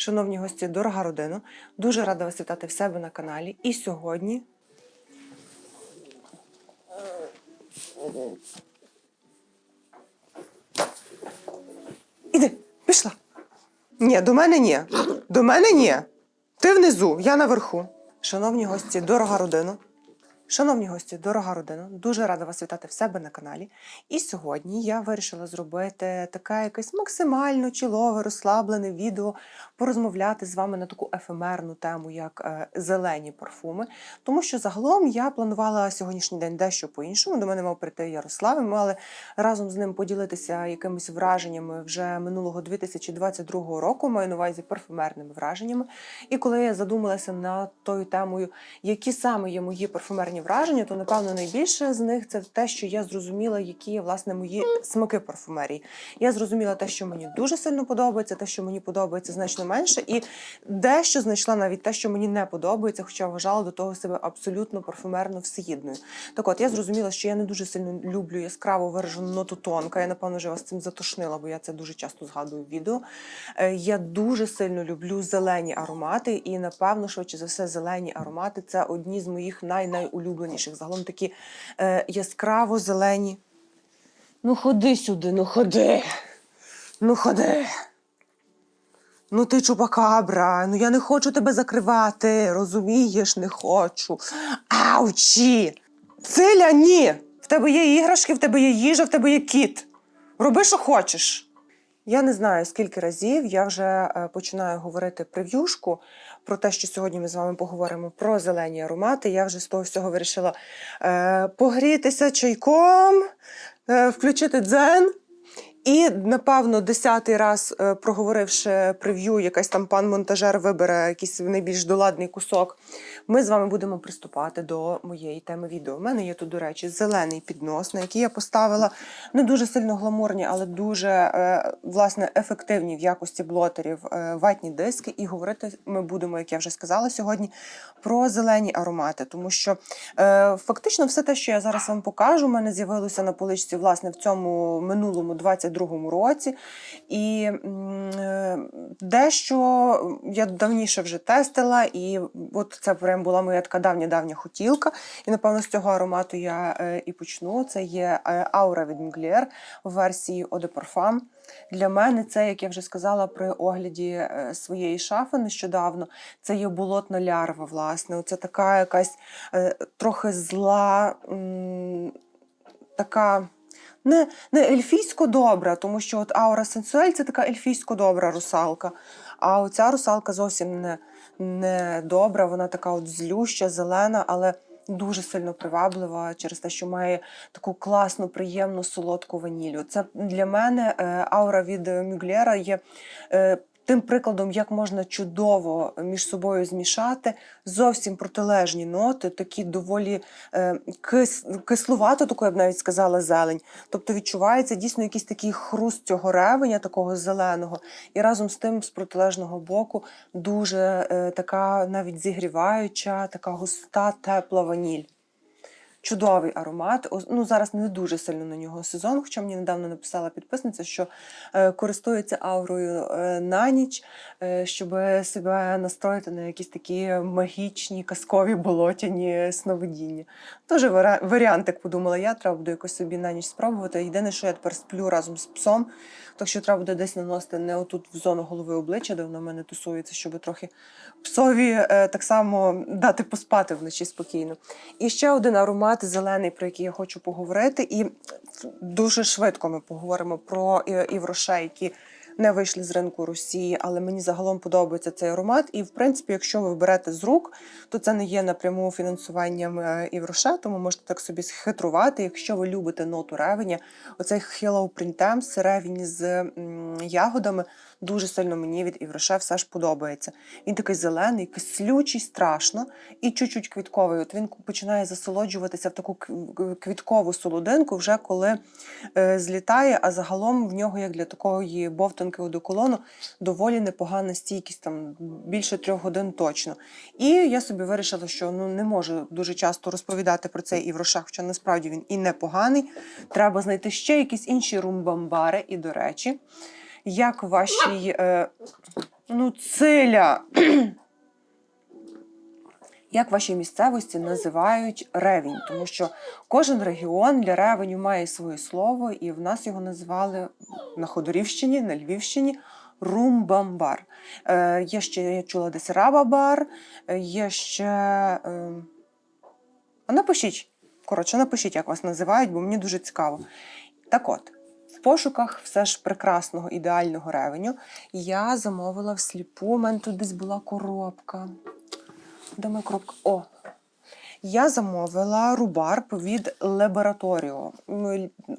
Шановні гості, дорога родина, дуже рада вас вітати в себе на каналі. І сьогодні. Іди, пішла. Ні, до мене ні. До мене ні. Ти внизу, я наверху. Шановні гості, дорога родина. Шановні гості, дорога родина, дуже рада вас вітати в себе на каналі. І сьогодні я вирішила зробити таке якесь максимально чілове, розслаблене відео, порозмовляти з вами на таку ефемерну тему, як е, зелені парфуми. Тому що загалом я планувала сьогоднішній день дещо по-іншому. До мене мав прийти Ярослав, і ми мали разом з ним поділитися якимись враженнями вже минулого 2022 року, маю на увазі парфумерними враженнями. І коли я задумалася над тою темою, які саме є мої парфумерні враження, то напевно найбільше з них це те, що я зрозуміла, які є власне мої смаки парфумерії. Я зрозуміла те, що мені дуже сильно подобається, те, що мені подобається значно менше, і дещо знайшла навіть те, що мені не подобається, хоча вважала до того себе абсолютно парфумерно всеїдною. Так от я зрозуміла, що я не дуже сильно люблю яскраво виражену ноту тонка. Я напевно вже вас цим затошнила, бо я це дуже часто згадую в відео. Е, Я дуже сильно люблю зелені аромати, і напевно, швидше за все, зелені аромати це одні з моїх най-найулюбленіших. Загалом такі е, яскраво зелені. Ну ходи сюди, ну ходи. Ну ходи. Ну ти чупакабра, ну я не хочу тебе закривати, розумієш, не хочу. Аучі! Циля, ні! В тебе є іграшки, в тебе є їжа, в тебе є кіт. Роби, що хочеш. Я не знаю, скільки разів я вже е, починаю говорити прев'юшку про те, що сьогодні ми з вами поговоримо про зелені аромати. Я вже з того всього вирішила е, погрітися чайком, е, включити дзен. І, напевно, десятий раз, е, проговоривши прев'ю, якась там пан монтажер вибере якийсь найбільш доладний кусок. Ми з вами будемо приступати до моєї теми відео. У мене є тут, до речі, зелений піднос, на який я поставила не дуже сильно гламурні, але дуже е, власне ефективні в якості блотерів е, ватні диски. І говорити ми будемо, як я вже сказала сьогодні, про зелені аромати, тому що е, фактично все те, що я зараз вам покажу, у мене з'явилося на поличці власне в цьому минулому 22-му році. І дещо я давніше вже тестила, і от це прям була моя така давня-давня хотілка. І напевно з цього аромату я е, і почну. Це є е, аура від Mugler в версії Eau de Parfum. Для мене це, як я вже сказала при огляді е, своєї шафи нещодавно, це є болотна лярва, власне. Це така якась трохи зла, така. Не, не ельфійсько добра, тому що от аура сенсуель це така ельфійсько добра русалка. А оця русалка зовсім не, не добра, вона така от злюща, зелена, але дуже сильно приваблива через те, що має таку класну, приємну солодку ванілю. Це для мене е, аура від Мюглєра є. Тим прикладом, як можна чудово між собою змішати зовсім протилежні ноти, такі доволі е, кис, кислувато, таку я б навіть сказала, зелень. Тобто відчувається дійсно якийсь такий хруст цього ревеня, такого зеленого, і разом з тим, з протилежного боку, дуже е, така навіть зігріваюча, така густа, тепла ваніль. Чудовий аромат. Ну, зараз не дуже сильно на нього сезон, хоча мені недавно написала підписниця, що е, користується аурою е, на ніч, е, щоб себе настроїти на якісь такі магічні, казкові болотяні сновидіння. Теж вара- варіантик подумала я, треба буде якось собі на ніч спробувати. Єдине, що я тепер сплю разом з псом, так що треба буде десь наносити не отут в зону голови обличчя, де воно в мене тусується, щоб трохи псові е, так само дати поспати вночі спокійно. І ще один аромат зелений, про який я хочу поговорити. І дуже швидко ми поговоримо про іврошей, івроше, які не вийшли з ринку Росії, але мені загалом подобається цей аромат. І в принципі, якщо ви берете з рук, то це не є напряму фінансуванням івроше, тому можете так собі схитрувати. Якщо ви любите ноту ревеня, оцей Hello Printemps ревінь з ягодами дуже сильно мені від івроше все ж подобається. Він такий зелений, кислючий, страшно і чуть-чуть квітковий. От він починає засолоджуватися в таку квіткову солодинку, вже коли е, злітає, а загалом в нього, як для такої бовтанки одеколону, доволі непогана стійкість, там більше трьох годин точно. І я собі вирішила, що ну не можу дуже часто розповідати про цей івроше, хоча насправді він і непоганий. Треба знайти ще якісь інші румбамбари. І, до речі, як вашій. Е, Ну, циля. Як в вашій місцевості називають ревінь? Тому що кожен регіон для ревеню має своє слово, і в нас його називали на Ходорівщині, на Львівщині румбамбар. Е, є ще, я чула десь рабабар, е, є ще. Е, а напишіть, коротше, напишіть, як вас називають, бо мені дуже цікаво. Так от, в пошуках все ж прекрасного ідеального ревеню я замовила всліпу. У мене тут десь була коробка. О! Я замовила рубарб від Лебораторіо.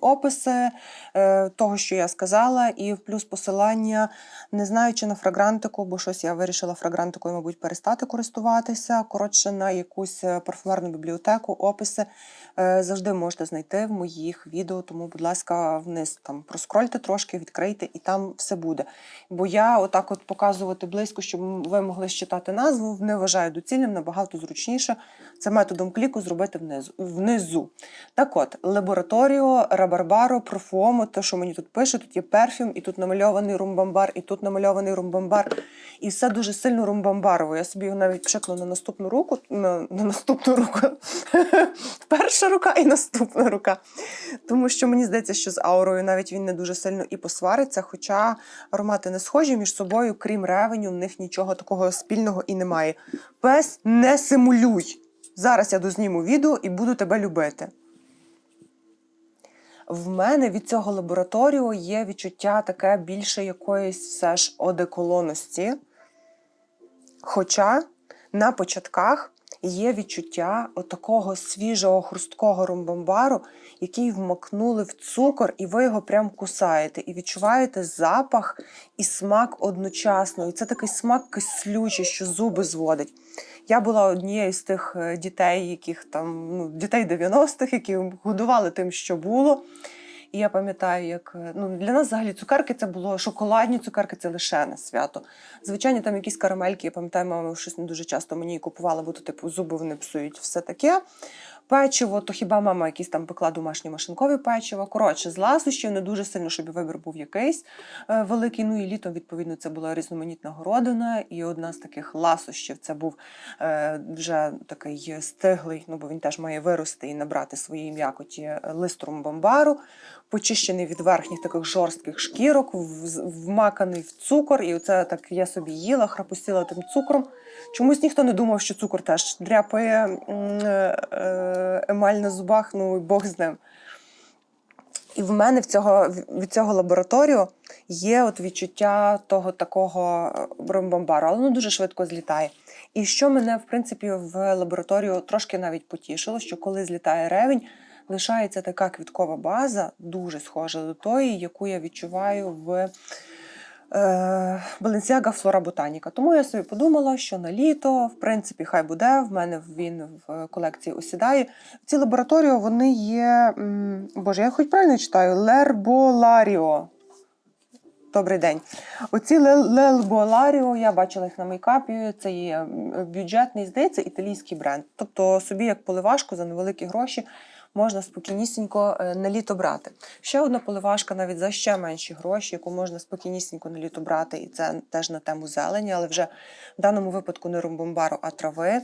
Описи е, того, що я сказала, і плюс посилання, не знаю, чи на фрагрантику, бо щось я вирішила фрагрантикою, мабуть, перестати користуватися. Коротше, на якусь е, парфумерну бібліотеку, описи завжди можете знайти в моїх відео. Тому, будь ласка, вниз там проскрольте трошки, відкрийте, і там все буде. Бо я отак от показувати близько, щоб ви могли считати назву, не вважаю доцільним, набагато зручніше це методом кліку зробити внизу. внизу. Так от, лабораторіо, рабарбаро, профуомо, те, що мені тут пише, тут є перфюм, і тут намальований румбамбар, і тут намальований румбамбар. І все дуже сильно румбамбарово. Я собі його навіть пшикну на наступну руку, на, на наступну руку. Перша рука і наступна рука. Тому що мені здається, що з аурою навіть він не дуже сильно і посвариться, хоча аромати не схожі між собою, крім ревеню, в них нічого такого спільного і немає. Пес не симулюй. Зараз я дозніму відео і буду тебе любити. В мене від цього лабораторію є відчуття таке більше якоїсь все ж одеколонності. Хоча на початках є відчуття отакого свіжого хрусткого румбамбару, який вмакнули в цукор, і ви його прям кусаєте. І відчуваєте запах і смак одночасно. І це такий смак кислючий, що зуби зводить. Я була однією з тих е, дітей, яких там ну, дітей 90-х, які годували тим, що було. І я пам'ятаю, як е, ну для нас взагалі цукерки це було шоколадні цукерки, це лише на свято. Звичайно, там якісь карамельки, я пам'ятаю, мама щось не дуже часто мені купувала, бо то типу зуби вони псують, все таке. Печиво, то хіба мама якісь там пекла домашні машинкові печиво. Коротше, з ласощів не дуже сильно, щоб вибір був якийсь е, великий. Ну і літом, відповідно, це була різноманітна городина. І одна з таких ласощів це був е, вже такий стиглий, ну бо він теж має вирости і набрати своєї м'якоті листром лист румбамбару, почищений від верхніх таких жорстких шкірок, вмаканий в цукор. І оце так я собі їла, храпустіла тим цукром. Чомусь ніхто не думав, що цукор теж дряпає е, е, емаль на зубах, ну і Бог з ним. І в мене в цього, від цього лабораторію є от відчуття того такого ромбамбару, але воно дуже швидко злітає. І що мене, в принципі, в лабораторію трошки навіть потішило, що коли злітає ревень, лишається така квіткова база, дуже схожа до тої, яку я відчуваю в е, Balenciaga Flora Botanica. Тому я собі подумала, що на літо, в принципі, хай буде. В мене він в колекції осідає. Ці лабораторії вони є. Боже, я хоч правильно читаю? Лерболаріо. Добрий день. Оці Лелболаріо, я бачила їх на мейкапі. Це є бюджетний, здається, італійський бренд. Тобто собі як поливашку за невеликі гроші можна спокійнісінько е, на літо брати. Ще одна поливашка навіть за ще менші гроші, яку можна спокійнісінько на літо брати, і це теж на тему зелені, але вже в даному випадку не румбомбару, а трави.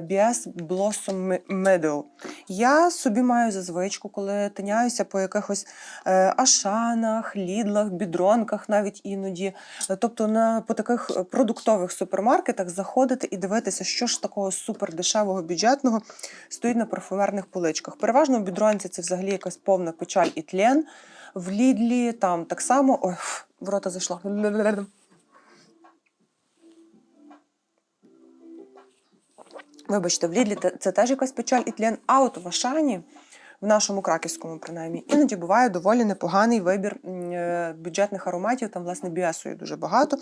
BS Blossom Meadow. Я собі маю за звичку, коли тиняюся по якихось е, ашанах, лідлах, бідронках навіть іноді. Тобто на по таких продуктових супермаркетах заходити і дивитися, що ж такого супердешевого бюджетного стоїть на парфумерних поличках. Переважно в бідронці це взагалі якась повна печаль і тлен. В Лідлі там так само. Ой, в рота зайшла. Вибачте, в Лідлі це теж якась печаль і тлен. А от в Ашані, в нашому краківському, принаймні, іноді буває доволі непоганий вибір е, бюджетних ароматів. Там, власне, біасу є дуже багато.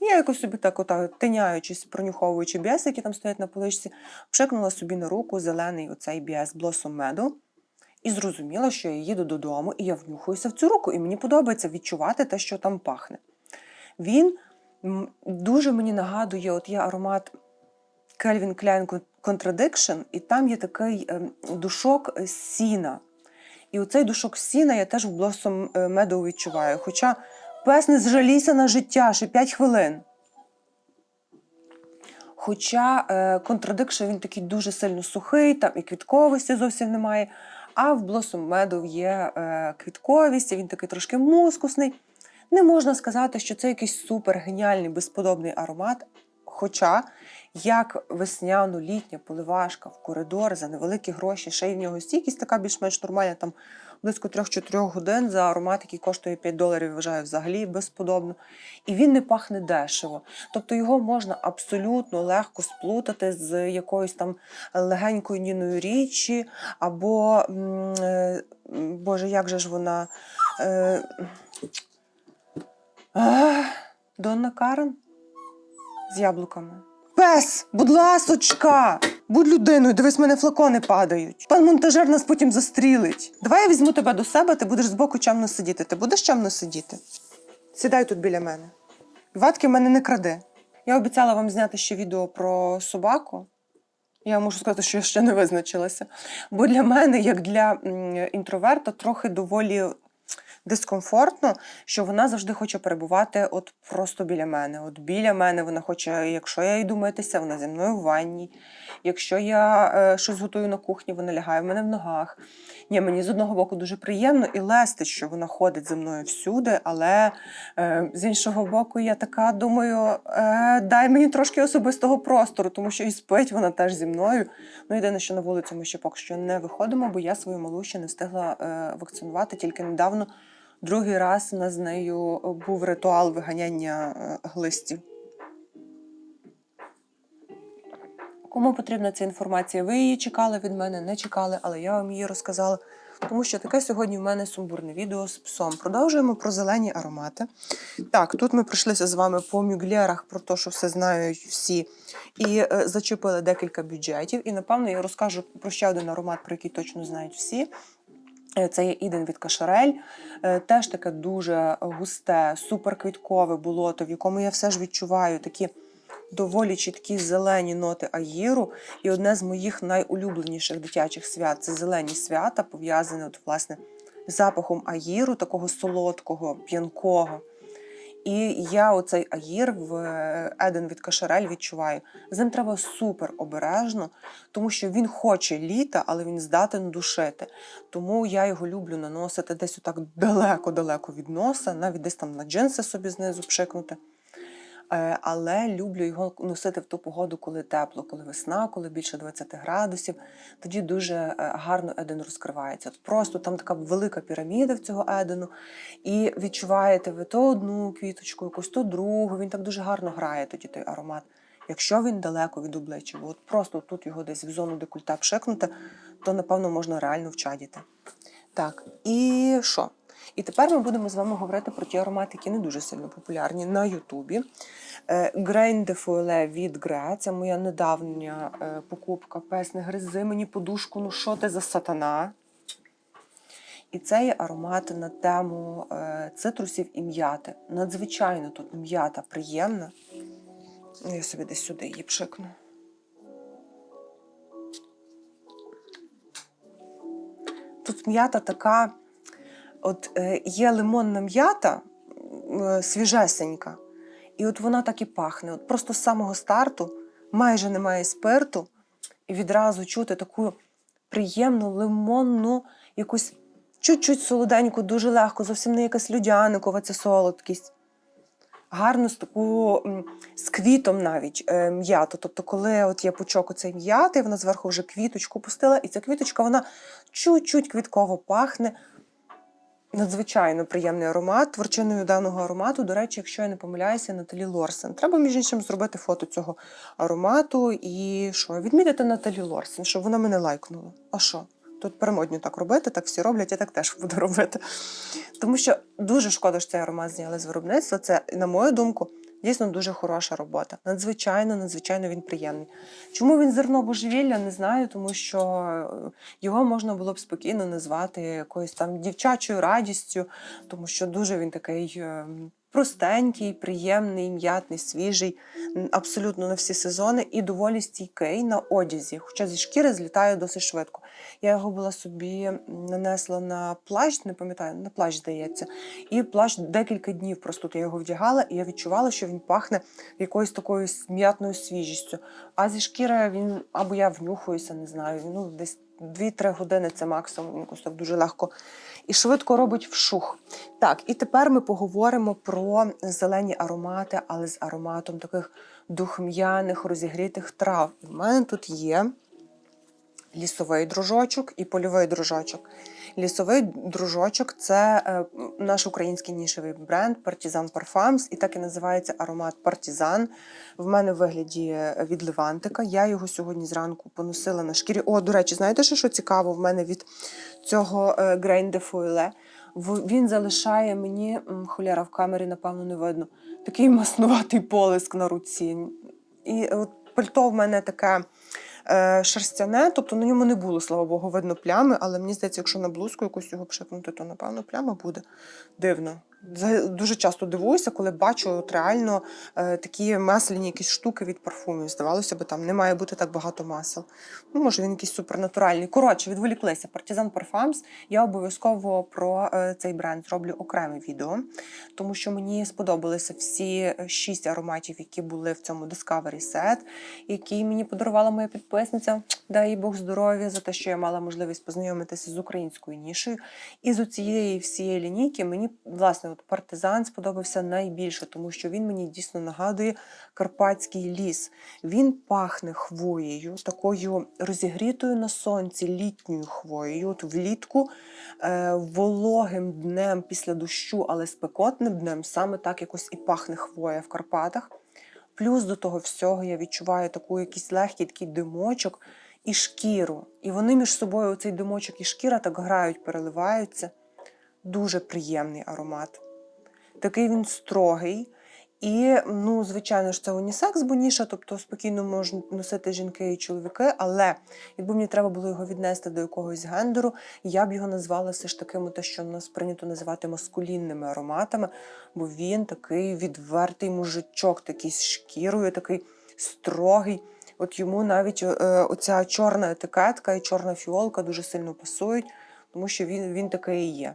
І я якось собі так, ота, тиняючись, пронюховуючи біаси, які там стоять на поличці, пшикнула собі на руку зелений оцей біас Blossom Meadow. І зрозуміла, що я їду додому, і я внюхуюся в цю руку, і мені подобається відчувати те, що там пахне. Він дуже мені нагадує, от є аромат Calvin Klein Contradiction, і там є такий ем, душок сіна. І оцей душок сіна я теж в Blossom е, Meadow відчуваю. Хоча пес не зжалійся на життя ще 5 хвилин. Хоча е, контрадикшн він такий дуже сильно сухий, там і квітковості зовсім немає. А в Blossom Meadow є е, квітковість, він такий трошки мускусний. Не можна сказати, що це якийсь супер геніальний, безподобний аромат. Хоча, як весняно-літня поливашка в коридор за невеликі гроші, ще й в нього стійкість така більш-менш нормальна, там близько 3-4 годин за аромат, який коштує 5 доларів, вважаю взагалі безподобно. І він не пахне дешево. Тобто його можна абсолютно легко сплутати з якоюсь там легенькою ніною річі, або, е, Боже, як же ж вона. Е, Донна Карен з яблуками. Пес, будь ласочка! Будь людиною, дивись, мене флакони падають. Пан монтажер нас потім застрілить. Давай я візьму тебе до себе, ти будеш збоку чемно сидіти. Ти будеш чемно сидіти? Сідай тут біля мене. Ватки мене не кради. Я обіцяла вам зняти ще відео про собаку. Я можу сказати, що я ще не визначилася. Бо для мене, як для інтроверта, трохи доволі дискомфортно, що вона завжди хоче перебувати от просто біля мене. От біля мене вона хоче, якщо я йду митися, вона зі мною в ванні. Якщо я е, щось готую на кухні, вона лягає в мене в ногах. Ні, мені з одного боку дуже приємно і лестить, що вона ходить зі мною всюди, але е, з іншого боку, я така думаю, е, дай мені трошки особистого простору, тому що і спить вона теж зі мною. Ну, єдине, що на вулицю ми ще поки що не виходимо, бо я свою малу ще не встигла е, вакцинувати. Тільки недавно другий раз у нас з нею був ритуал виганяння е, глистів. Кому потрібна ця інформація? Ви її чекали від мене, не чекали, але я вам її розказала. Тому що таке сьогодні в мене сумбурне відео з псом. Продовжуємо про зелені аромати. Так, тут ми пройшлися з вами по мюглерах про те, що все знають всі, і е, зачепили декілька бюджетів. І напевно я розкажу про ще один аромат, про який точно знають всі. Е, Це є Іден від Кашарель. Е, Теж таке дуже густе, суперквіткове болото, в якому я все ж відчуваю такі доволі чіткі зелені ноти аїру. І одне з моїх найулюбленіших дитячих свят це зелені свята, пов'язане от, власне, запахом аїру, такого солодкого, п'янкого. І я оцей агір в е, Еден від Кашарель відчуваю. З ним треба супер обережно, тому що він хоче літа, але він здатен душити. Тому я його люблю наносити десь отак далеко-далеко від носа, навіть десь там на джинси собі знизу пшикнути. Е, Але люблю його носити в ту погоду, коли тепло, коли весна, коли більше 20 градусів. Тоді дуже е, гарно еден розкривається. От Просто там така велика піраміда в цього едену, і відчуваєте ви то одну квіточку, якусь то другу. Він так дуже гарно грає тоді той аромат. Якщо він далеко від обличчя, бо от просто тут його десь в зону декульта пшикнути, то напевно можна реально вчадіти. Так, і що? І тепер ми будемо з вами говорити про ті аромати, які не дуже сильно популярні на Ютубі. Е, Grain de Folie від Гре. Це моя недавня е, покупка. Пес, не гризи мені подушку, ну що ти за сатана? І це є аромат на тему е, цитрусів і м'яти. Надзвичайно тут м'ята приємна. Я собі десь сюди її пшикну. Тут м'ята така, от е, є лимонна м'ята е, свіжесенька, і от вона так і пахне. От просто з самого старту майже немає спирту, і відразу чути таку приємну лимонну, якусь чуть-чуть солоденьку, дуже легко, зовсім не якась людяникова ця солодкість. Гарну з таку з квітом навіть е, м'яту. Тобто, коли от я пучок оцей м'яти, вона зверху вже квіточку пустила, і ця квіточка вона чуть-чуть квітково пахне. Надзвичайно приємний аромат. Творчиною даного аромату, до речі, якщо я не помиляюся, Наталі Лорсен. Треба, між іншим, зробити фото цього аромату і що? Відмітити Наталі Лорсен, щоб вона мене лайкнула. А що? Тут перемодню так робити, так всі роблять, я так теж буду робити. Тому що дуже шкода, що цей аромат зняли з виробництва. Це, на мою думку, дійсно дуже хороша робота. Надзвичайно, надзвичайно він приємний. Чому він зерно божевілля, не знаю, тому що е, його можна було б спокійно назвати якоюсь там дівчачою радістю, тому що дуже він такий. Простенький, приємний, м'ятний, свіжий, абсолютно на всі сезони і доволі стійкий на одязі. Хоча зі шкіри злітає досить швидко. Я його була собі нанесла на плащ, не пам'ятаю, на плащ здається. І плащ декілька днів просто я його вдягала, і я відчувала, що він пахне якоюсь такою м'ятною свіжістю. А зі шкіри він або я внюхуюся, не знаю. Ну, десь 2-3 години це максимум, він так дуже легко і швидко робить вшух. Так, і тепер ми поговоримо про зелені аромати, але з ароматом таких духм'яних, розігрітих трав. У мене тут є лісовий дружочок і польовий дружочок. Лісовий дружочок це е, наш український нішевий бренд Partizan Parfums, і так і називається аромат Партизан. В мене в вигляді е, від Левантика. Я його сьогодні зранку поносила на шкірі. О, до речі, знаєте, що, що цікаво? В мене від цього е, Grain de Foile. Він залишає мені м, холєра в камері, напевно, не видно. Такий маснуватий полиск на руці. І от пальто в мене таке шерстяне, тобто на ньому не було, слава Богу, видно плями, але мені здається, якщо на блузку якусь його пшикнути, то напевно пляма буде. Дивно. Дуже часто дивуюся, коли бачу от реально е, такі масляні якісь штуки від парфумів. Здавалося б, там не має бути так багато масел. Ну, може, він якийсь супернатуральний. Коротше, відволіклися. Партизан Parfums. Я обов'язково про е, цей бренд зроблю окреме відео, тому що мені сподобалися всі шість ароматів, які були в цьому Discovery Set, які мені подарувала моя підписниця. Дай їй Бог здоров'я за те, що я мала можливість познайомитися з українською нішею. І з цієї всієї лінійки мені власне от партизан сподобався найбільше, тому що він мені дійсно нагадує карпатський ліс. Він пахне хвоєю, такою розігрітою на сонці літньою хвоєю. От влітку е, вологим днем після дощу, але спекотним днем, саме так якось і пахне хвоя в Карпатах. Плюс до того всього я відчуваю таку якийсь легкий такий димочок і шкіру. І вони між собою, цей димочок і шкіра, так грають, переливаються. Дуже приємний аромат. Такий він строгий. І, ну, звичайно ж, це унісекс, бо ніша, тобто спокійно можуть носити жінки і чоловіки. Але якби мені треба було його віднести до якогось гендеру, я б його назвала все ж такими, те, що нас прийнято називати маскулінними ароматами, бо він такий відвертий мужичок, такий з шкірою, такий строгий. От йому навіть е, оця чорна етикетка і чорна фіолка дуже сильно пасують, тому що він, він такий і є.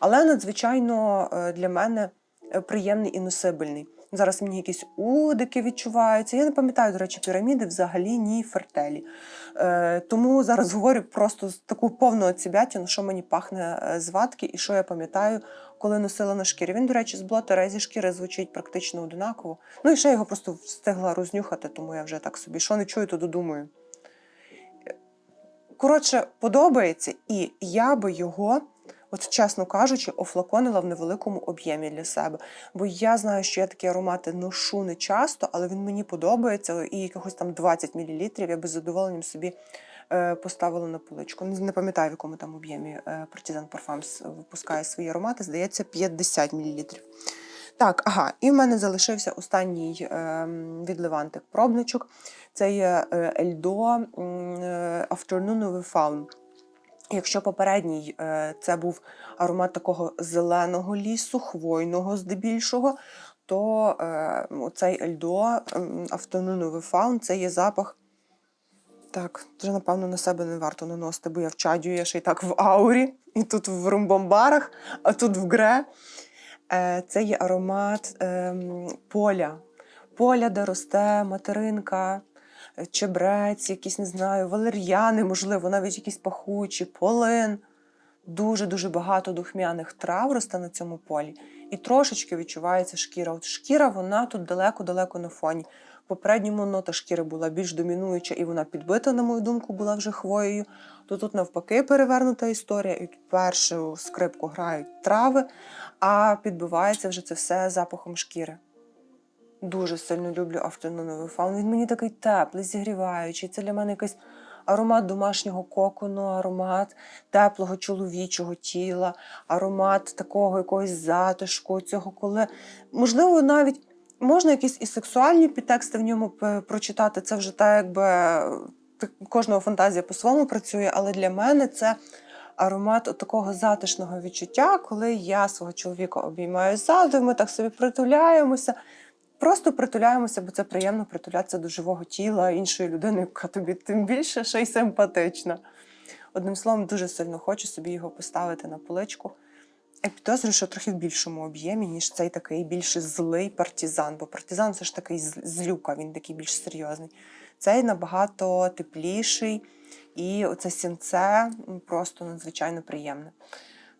Але надзвичайно е, для мене е, приємний і носибельний. Зараз мені якісь удики відчуваються. Я не пам'ятаю, до речі, піраміди взагалі ні фертелі. Е, тому зараз говорю просто таку повну оцібятину, що мені пахне е, з ватки і що я пам'ятаю, коли носила на шкірі. Він, до речі, з блотера зі шкіри звучить практично одинаково. Ну і ще його просто встигла рознюхати, тому я вже так собі що не чую, то додумую. Коротше, подобається, і я би його, от чесно кажучи, офлаконила в невеликому об'ємі для себе. Бо я знаю, що я такі аромати ношу не часто, але він мені подобається, і якихось там 20 мл я би з задоволенням собі е, поставила на поличку. Не, пам'ятаю, в якому там об'ємі е, Partizan Parfums випускає свої аромати, здається, 50 мл. Так, ага, і в мене залишився останній е, від Левантик пробничок. Це є е, Ельдо Afternoon Faun. Якщо попередній е, це був аромат такого зеленого лісу, хвойного здебільшого, то е, цей Ельдо of Faun це є запах. Так, вже напевно на себе не варто наносити, бо я в чадю, я ще й так в аурі, і тут в румбомбарах, а тут в гре. Е, Це є аромат ем, поля. Поля, де росте материнка, чебрець, якісь, не знаю, валер'яни, можливо, навіть якісь пахучі, полин. Дуже-дуже багато духмяних трав росте на цьому полі. І трошечки відчувається шкіра. От шкіра, вона тут далеко-далеко на фоні. Попередньому нота шкіри була більш домінуюча, і вона підбита, на мою думку, була вже хвоєю. То тут навпаки перевернута історія, і тут першу скрипку грають трави, а підбивається вже це все запахом шкіри. Дуже сильно люблю автономний фаун. Він мені такий теплий, зігріваючий. Це для мене якийсь аромат домашнього кокону, аромат теплого чоловічого тіла, аромат такого якогось затишку, цього, коли можливо навіть. Можна якісь і сексуальні підтексти в ньому прочитати. Це вже так, якби кожного фантазія по-своєму працює, але для мене це аромат такого затишного відчуття, коли я свого чоловіка обіймаю ззаду, ми так собі притуляємося. Просто притуляємося, бо це приємно притулятися до живого тіла іншої людини, яка тобі тим більше ще й симпатична. Одним словом, дуже сильно хочу собі його поставити на поличку. Я підозрюю, що трохи в більшому об'ємі, ніж цей такий більш злий партизан, бо партизан все ж такий злюка, він такий більш серйозний. Цей набагато тепліший, і оце сінце просто надзвичайно приємне.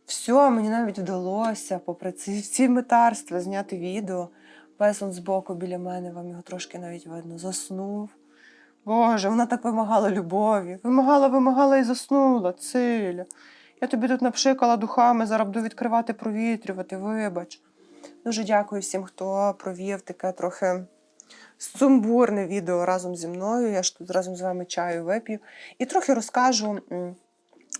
Все, мені навіть вдалося, попри ці всі метарства, зняти відео. Пес збоку біля мене, вам його трошки навіть видно, заснув. Боже, вона так вимагала любові. Вимагала, вимагала і заснула, Циля. Я тобі тут напшикала духами, зараз буду відкривати, провітрювати, вибач. Дуже дякую всім, хто провів таке трохи сумбурне відео разом зі мною. Я ж тут разом з вами чаю вип'ю. І трохи розкажу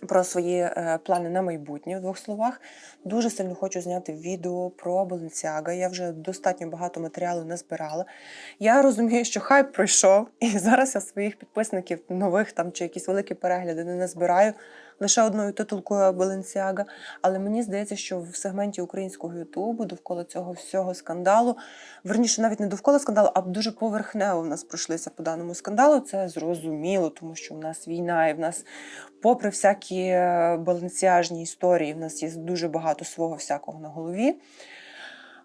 про свої е, плани на майбутнє в двох словах. Дуже сильно хочу зняти відео про Balenciaga. Я вже достатньо багато матеріалу не збирала. Я розумію, що хайп пройшов, і зараз я своїх підписників нових там чи якісь великі перегляди не назбираю лише одною титулкою Balenciaga. Але мені здається, що в сегменті українського Ютубу довкола цього всього скандалу, верніше, навіть не довкола скандалу, а дуже поверхнево в нас пройшлися по даному скандалу. Це зрозуміло, тому що в нас війна, і в нас, попри всякі е, балансіажні історії, в нас є дуже багато свого всякого на голові.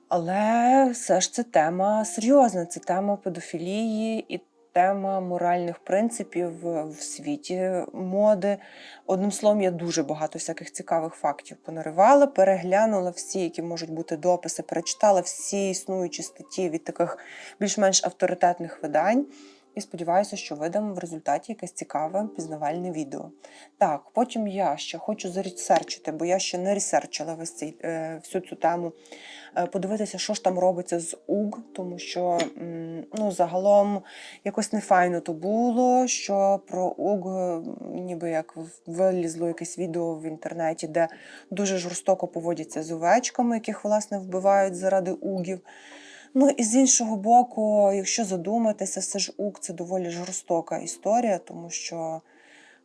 Але все ж це тема серйозна, це тема педофілії і тема моральних принципів в світі моди. Одним словом, я дуже багато всяких цікавих фактів понаривала, переглянула всі, які можуть бути дописи, перечитала всі існуючі статті від таких більш-менш авторитетних видань. І сподіваюся, що видам в результаті якесь цікаве пізнавальне відео. Так, потім я ще хочу заресерчити, бо я ще не ресерчила весь цей, е, всю цю тему. Е, подивитися, що ж там робиться з УГ, тому що ну, загалом якось нефайно то було, що про УГ ніби як вилізло якесь відео в інтернеті, де дуже жорстоко поводяться з овечками, яких власне вбивають заради угів. Ну і з іншого боку, якщо задуматися, все ж УК це доволі жорстока історія, тому що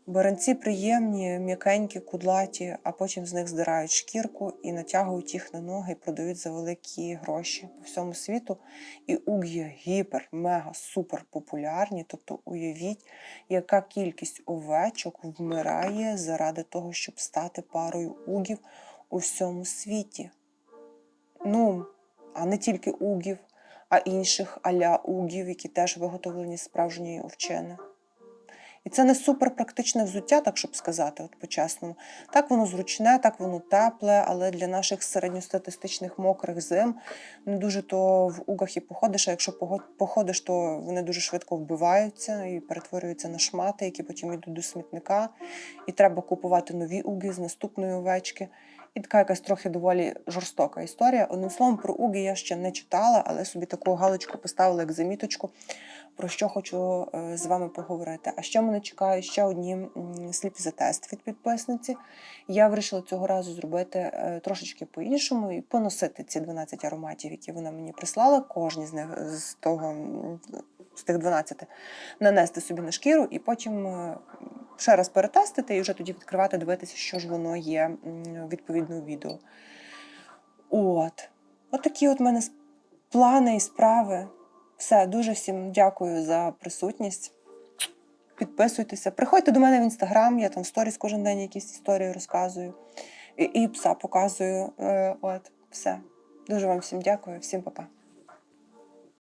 баранці приємні, м'якенькі, кудлаті, а потім з них здирають шкірку і натягують їх на ноги і продають за великі гроші по всьому світу. І УГ є гіпер, мега, супер популярні. Тобто уявіть, яка кількість овечок вмирає заради того, щоб стати парою угів у всьому світі. Ну, а не тільки угів, а інших аля угів, які теж виготовлені з справжньої овчини. І це не супер практичне взуття, так щоб сказати, от по-чесному. Так воно зручне, так воно тепле, але для наших середньостатистичних мокрих зим не дуже то в угах і походиш, а якщо походиш, то вони дуже швидко вбиваються і перетворюються на шмати, які потім йдуть до смітника. І треба купувати нові уги з наступної овечки. І така якась трохи доволі жорстока історія. Одним словом, про уги я ще не читала, але собі таку галочку поставила як заміточку, про що хочу е, з вами поговорити. А ще мене чекає ще одні м, сліпі за тест від підписниці. Я вирішила цього разу зробити е, трошечки по-іншому і поносити ці 12 ароматів, які вона мені прислала. Кожні з них з того з тих 12 нанести собі на шкіру і потім. Ще раз перетестити і вже тоді відкривати, дивитися, що ж воно є відповідно відео. От. От такі от в мене плани і справи. Все, дуже всім дякую за присутність. Підписуйтеся. Приходьте до мене в інстаграм, я там сторіс кожен день якісь історії розказую. І, і пса показую. Е, От, все. Дуже вам всім дякую, всім па-па.